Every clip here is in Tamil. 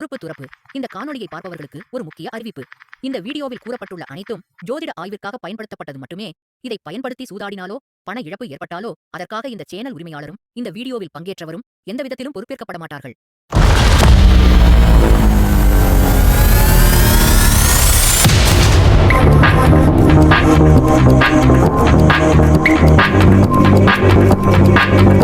துறப்பு துறப்பு. இந்த காணொலியை பார்ப்பவர்களுக்கு ஒரு முக்கிய அறிவிப்பு. இந்த வீடியோவில் கூறப்பட்டுள்ள அனைத்தும் ஜோதிட ஆய்விற்காக பயன்படுத்தப்பட்டது மட்டுமே. இதை பயன்படுத்தி சூதாடினாலோ பண இழப்பு ஏற்பட்டாலோ அதற்காக இந்த சேனல் உரிமையாளரும் இந்த வீடியோவில் பங்கேற்றவரும் எந்த விதத்திலும் பொறுப்பேற்கப்பட மாட்டார்கள். வணக்கம்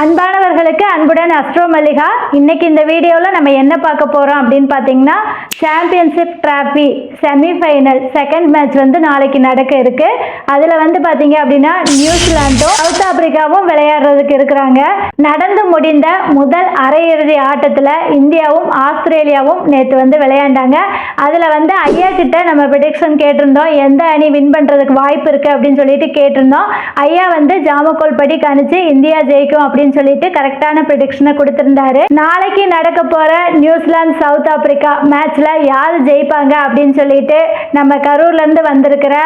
அன்பானவர்களுக்கு அன்புடன் அஸ்ட்ரோ மல்லிகா. இன்னைக்கு இந்த வீடியோவில் நம்ம என்ன பார்க்க போகிறோம் அப்படின்னு பார்த்தீங்கன்னா championship trophy semifinal second match வந்து நாளைக்கு நடக்க இருக்கு. அதில் வந்து பார்த்தீங்க அப்படின்னா நியூசிலாண்டும் சவுத் ஆப்பிரிக்காவும் விளையாடுறதுக்கு இருக்கிறாங்க. நடந்து முடிந்த முதல் அரையிறுதி ஆட்டத்தில் இந்தியாவும் ஆஸ்திரேலியாவும் நேற்று வந்து விளையாண்டாங்க. அதில் வந்து ஐயா கிட்ட நம்ம ப்ரிடிக்ஷன் கேட்டிருந்தோம். எந்த அணி வின் பண்ணுறதுக்கு வாய்ப்பு இருக்குது அப்படின்னு சொல்லிட்டு கேட்டிருந்தோம். ஐயா வந்து ஜாமக்கோல் படி கணிச்சு இந்தியா ஜெயிக்கும் அப்படின்னு அப்படின்னு சொல்லிட்டு கரெக்டான ப்ரிடிக்ஷனை கொடுத்திருந்தாரு. நாளைக்கு நடக்க போற நியூசிலாந்து சவுத் ஆப்பிரிக்கா மேட்ச்ல யார் ஜெயிப்பாங்க அப்படின்னு சொல்லிட்டு நம்ம கரூர்ல இருந்து வந்திருக்கிற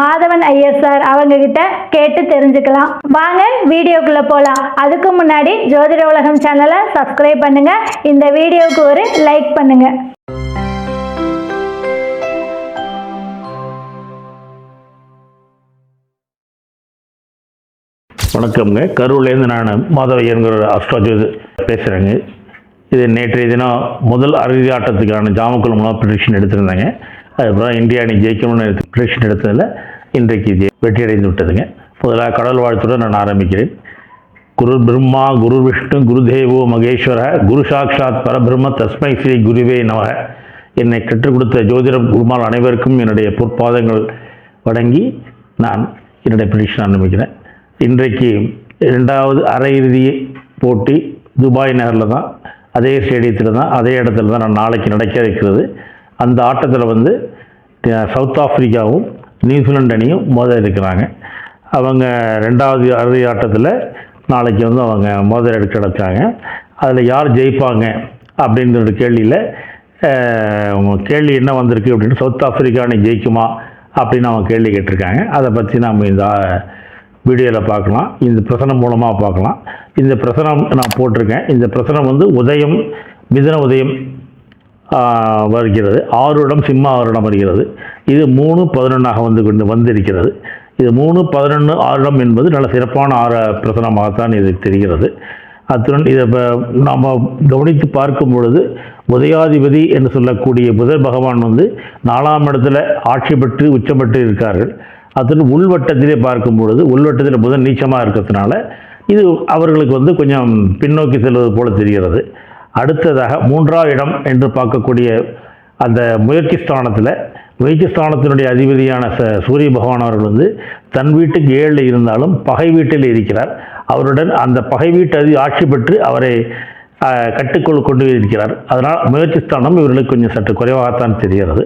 மாதவன் ஐயர் சார் அவங்க கிட்ட கேட்டு தெரிஞ்சுக்கலாம். வாங்க வீடியோக்குள்ள போலாம். அதுக்கு முன்னாடி ஜோதிட உலகம் சேனலை சப்ஸ்கிரைப் பண்ணுங்க. இந்த வீடியோவுக்கு ஒரு லைக் பண்ணுங்க. வணக்கம்ங்க. கரூர்லேருந்து நான் மாதவையங்கிற அஸ்ட்ராஜோது பேசுகிறேங்க இது நேற்றைய தினம் முதல் அறுதி ஆட்டத்துக்கான ஜாமக்குள் மூலம் ப்ரிடிக்ஷன் எடுத்திருந்தாங்க. அதுக்கப்புறம் இந்தியா அணி ஜெயிக்கணும்னு ப்ரிடிக்ஷன் எடுத்ததில் இன்றைக்கு வெற்றி அடைந்து விட்டதுங்க. முதலாக கடல் வாழ்த்துடன் நான் ஆரம்பிக்கிறேன். குரு பிரம்மா குரு விஷ்ணு குருதேவோ மகேஸ்வர குரு சாக்ஷாத் பரபிரம்ம தஸ்மை ஸ்ரீ குருவே நம. என்னை கற்றுக் கொடுத்த ஜோதிடம் குருமால் அனைவருக்கும் என்னுடைய பொற்பாதங்கள் வணங்கி நான் என்னுடைய ப்ரிடிக்ஷன் ஆரம்பிக்கிறேன். இன்றைக்கு ரெண்டாவது அரையிறுதி போட்டி துபாய் நகரில் தான். அதே ஸ்டேடியத்தில் தான் அதே இடத்துல தான் நான் நாளைக்கு நடக்க இருக்கிறது. அந்த ஆட்டத்தில் வந்து சவுத் ஆஃப்ரிக்காவும் நியூசிலாண்டு அணியும் மோத இருக்கிறாங்க அவங்க ரெண்டாவது அறுதி ஆட்டத்தில் நாளைக்கு வந்து அவங்க மோதிர எடுக்க கிடச்சாங்க அதில் யார் ஜெயிப்பாங்க அப்படின்ற ஒரு கேள்வியில் கேள்வி என்ன வந்திருக்கு அப்படின்னு சவுத் ஆஃப்ரிக்கா அணி ஜெயிக்குமா அப்படின்னு அவங்க கேள்வி கேட்டிருக்காங்க. அதை பற்றி நம்ம இந்த வீடியோவில் பார்க்கலாம். இந்த பிரசனம் மூலமாக பார்க்கலாம். இந்த பிரசனம் நான் போட்டிருக்கேன். இந்த பிரசனம் வந்து உதயம் மிதன உதயம் வருகிறது. ஆறுடம் சிம்ம ஆறுடம் வருகிறது. இது மூணு பதினொன்றாக வந்து கொண்டு வந்திருக்கிறது. இது மூணு பதினொன்று ஆறுடம் என்பது நல்ல சிறப்பான ஆறு பிரசனமாகத்தான் இது தெரிகிறது. அத்துடன் இதை நாம் கவனித்து பார்க்கும் பொழுது உதயாதிபதி என்று சொல்லக்கூடிய புதர் பகவான் வந்து நாலாம் இடத்துல ஆட்சி பெற்று உச்சம் பெற்று இருக்கார்கள் அத்துடன் உள்வட்டத்திலே பார்க்கும் பொழுது உள்வட்டத்தில் புதன் நீச்சமாக இருக்கிறதுனால இது அவர்களுக்கு வந்து கொஞ்சம் பின்னோக்கி செல்வது போல தெரிகிறது. அடுத்ததாக மூன்றாவது இடம் என்று பார்க்கக்கூடிய அந்த முயற்சி ஸ்தானத்தில் முயற்சி ஸ்தானத்தினுடைய அதிபதியான ச சூரிய பகவான் அவர்கள் வந்து தன் வீட்டுக்கு ஏழில் இருந்தாலும் பகை வீட்டில் இருக்கிறார். அவருடன் அந்த பகை வீட்டு அதி ஆட்சி பெற்று அவரை கட்டுக்குள் கொண்டு இருக்கிறார் அதனால் முயற்சி ஸ்தானம் இவர்களுக்கு கொஞ்சம் சற்று குறைவாகத்தான் தெரிகிறது.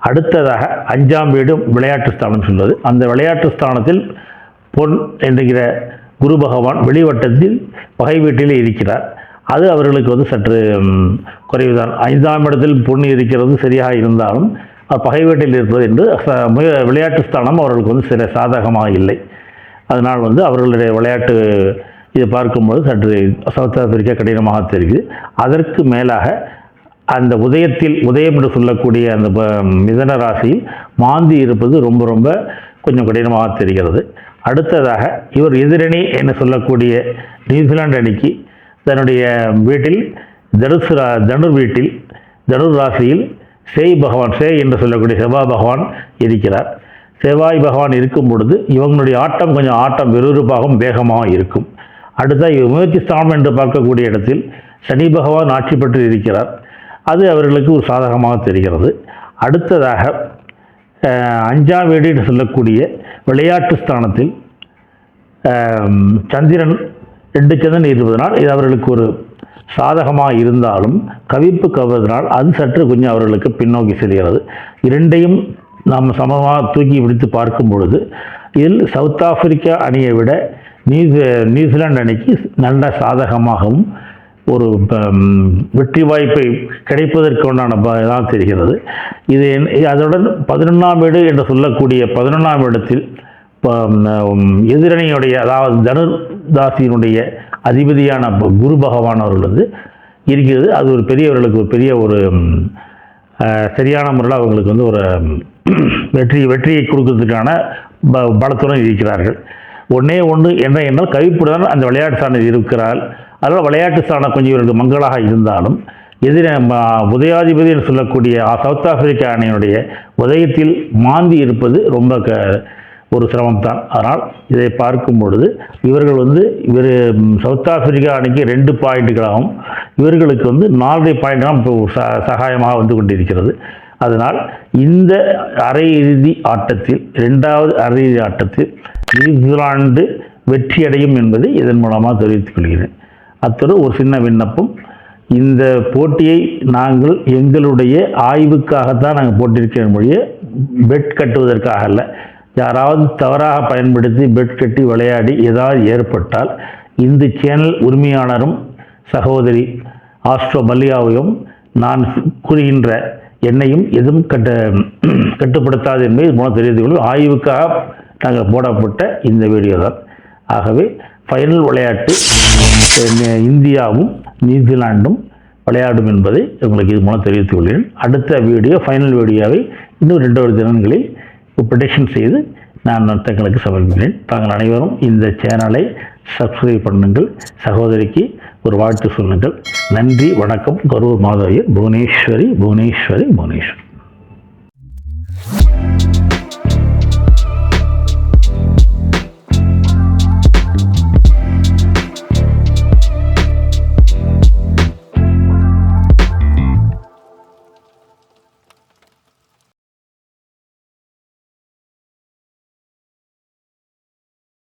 அடுத்ததாக அஞ்சாம் வீடும் விளையாட்டு ஸ்தானம் சொல்வது. அந்த விளையாட்டு ஸ்தானத்தில் பொன் என்கிற குரு பகவான் வெளிவட்டத்தில் பகை வீட்டிலே இருக்கிறார். அது அவர்களுக்கு வந்து சற்று ம், குறைவுதான். ஐந்தாம் இடத்தில் பொண்ணு இருக்கிறது சரியாக இருந்தாலும் அது பகை வீட்டில் இருப்பது என்று விளையாட்டு ஸ்தானம் அவர்களுக்கு வந்து சில சாதகமாக இல்லை. அதனால் வந்து அவர்களுடைய விளையாட்டு இதை பார்க்கும்போது சற்று சவுத் ஆப்பிரிக்கா கடினமாக தெரியுது. அதற்கு மேலாக அந்த உதயத்தில் உதயம் என்று சொல்லக்கூடிய அந்த ப- மிதன ராசியில் மாந்தி இருப்பது ரொம்ப ரொம்ப கொஞ்சம் கடினமாக தெரிகிறது. அடுத்ததாக இவர் எதிரணி என்று சொல்லக்கூடிய நியூசிலாந்து அணிக்கு தன்னுடைய வீட்டில் தனுசு ரா தனுர் வீட்டில் தனுர் ராசியில் சேய் பகவான் சேய் என்று சொல்லக்கூடிய செவ்வாய் பகவான் இருக்கிறார். செவ்வாய் பகவான் இருக்கும் பொழுது இவங்களுடைய ஆட்டம் கொஞ்சம் ஆட்டம் விறுவிறுப்பாகவும் வேகமாக இருக்கும். அடுத்த முயற்சி ஸ்தானம் என்று பார்க்கக்கூடிய இடத்தில் சனி பகவான் ஆட்சி பெற்று இருக்கிறார். அவர்களுக்கு ஒரு சாதகமாக தெரிகிறது. அடுத்ததாக அஞ்சாம் வீடு என்று சொல்லக்கூடிய விளையாட்டு ஸ்தானத்தில் சந்திரன் ரெண்டு சந்திரன் இருப்பதனால் இது அவர்களுக்கு ஒரு சாதகமாக இருந்தாலும் கவிப்பு கவர்வதனால் அது சற்று கொஞ்சம் அவர்களுக்கு பின்னோக்கி செல்கிறது. இரண்டையும் நாம் சமமாக தூக்கி பிடித்து பார்க்கும் பொழுது இதில் சவுத் ஆப்பிரிக்கா அணியை விட நியூசி நியூசிலாந்து அணிக்கு நல்ல சாதகமாகவும் ஒரு வெற்றி வாய்ப்பை கிடைப்பதற்கு உண்டான ப- தான் தெரிகிறது. இது என்- அதனுடன் பதினொன்றாம் வீடு என்று சொல்லக்கூடிய பதினொன்றாம் இடத்தில் ப- எதிரணியுடைய அதாவது தனுதாசியினுடைய அதிபதியான குரு பகவான் அவர்கள் வந்து இருக்கிறது. அது ஒரு பெரியவர்களுக்கு ஒரு பெரிய ஒரு சரியான முறையில் அவங்களுக்கு வந்து ஒரு வெற்றி வெற்றியை கொடுக்கறதுக்கான ப பலத்துடன் இருக்கிறார்கள். ஒன்றே ஒன்று என்ன என்றால் கவிப்புடன் அந்த விளையாட்டு சாணம் இருக்கிறாள் அதனால் விளையாட்டு சாணம் கொஞ்சம் இவருக்கு மங்களாக இருந்தாலும் எதிர உதயாதிபதி என்று சொல்லக்கூடிய சவுத் ஆப்பிரிக்கா அணியினுடைய உதயத்தில் மாந்தி இருப்பது ரொம்ப க ஒரு சிரமம் தான் அதனால் இதை பார்க்கும் பொழுது இவர்கள் வந்து இவர் சவுத் ஆப்பிரிக்கா அணிக்கு ரெண்டு பாயிண்ட்டுகளாகவும் இவர்களுக்கு வந்து நாலரை பாயிண்ட்லாம் இப்போ ச சகாயமாக வந்து கொண்டிருக்கிறது. அதனால் இந்த அரையிறுதி ஆட்டத்தில் ரெண்டாவது அரையிறுதி ஆட்டத்தில் நியூசிலாந்து வெற்றியடையும் என்பதை இதன் மூலமாக தெரிவித்துக் கொள்கிறேன். அத்தோடு ஒரு சின்ன விண்ணப்பம். இந்த போட்டியை நாங்கள் எங்களுடைய ஆய்வுக்காகத்தான் நாங்கள் போட்டிருக்கிற மொழியே பெட் கட்டுவதற்காக அல்ல. யாராவது தவறாக பயன்படுத்தி பெட் கட்டி விளையாடி ஏதாவது ஏற்பட்டால் இந்த சேனல் உரிமையாளரும் சகோதரி ஆஸ்ட்ரோ மல்லிகாவையும் நான் கூறுகின்ற என்னையும் எதுவும் கட்ட கட்டுப்படுத்தாது என்பதை மூலம் தெரிந்து கொள்ளும் ஆய்வுக்காக நாங்கள் போடப்பட்ட இந்த வீடியோ தான் ஆகவே ஃபைனல் விளையாட்டு இந்தியாவும் நியூசிலாண்டும் விளையாடும் என்பதை உங்களுக்கு இது மூலம் தெரிவித்துக் கொள்கிறேன். அடுத்த வீடியோ ஃபைனல் வீடியோவை இன்னும் ரெண்டு ஒரு தினங்களில் ப்ரொடெக்ஷன் செய்து நான் தங்களுக்கு சமர்ப்பிக்கிறேன். தாங்கள் அனைவரும் இந்த சேனலை சப்ஸ்கிரைப் பண்ணுங்கள். சகோதரிக்கு ஒரு வாழ்த்து சொல்லுங்கள். நன்றி வணக்கம். கரூர் மாதவியர் புவனேஸ்வரி புவனேஸ்வரி புவனேஸ்வரி.